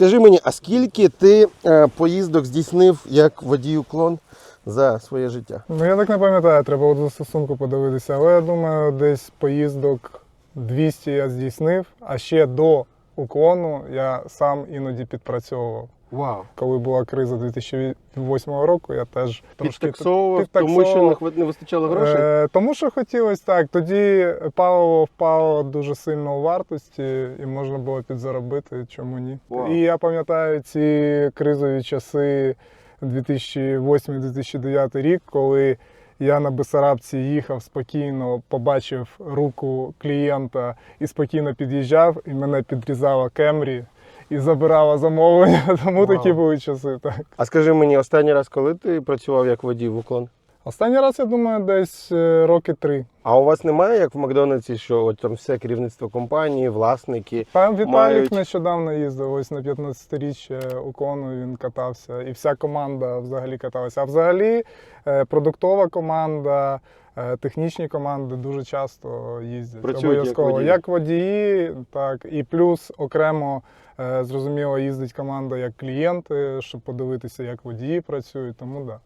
Скажи мені, а скільки ти е, поїздок здійснив як водій уклон за своє життя? Ну я так не пам'ятаю, треба до стосунку подивитися, але я думаю, десь поїздок 200 я здійснив, а ще до уклону я сам іноді підпрацьовував. Вау. Коли була криза 2008 року, я теж трошки Підтаксовував, тому що не, не вистачало грошей. Е, тому що хотілося так. Тоді паливо впало дуже сильно у вартості, і можна було підзаробити, чому ні. Вау. І я пам'ятаю ці кризові часи 2008-2009 рік, коли я на Бесарабці їхав спокійно, побачив руку клієнта і спокійно під'їжджав, і мене підрізала Кемрі. І забирала замовлення, тому такі були часи. Так. А скажи мені, останній раз, коли ти працював як водій в уклон? Останній раз, я думаю, десь е, роки три. А у вас немає, як в Макдональдсі, що от там все керівництво компанії, власники. Пан Віталік мають- нещодавно їздив, ось на 15-річчя уклону він катався, і вся команда взагалі каталася. А взагалі е, продуктова команда, е, технічні команди дуже часто їздять. Працюють як обов'язково. водії. Як водії, так і плюс окремо. Зрозуміло, їздить команда як клієнти, щоб подивитися, як водії працюють. Тому да.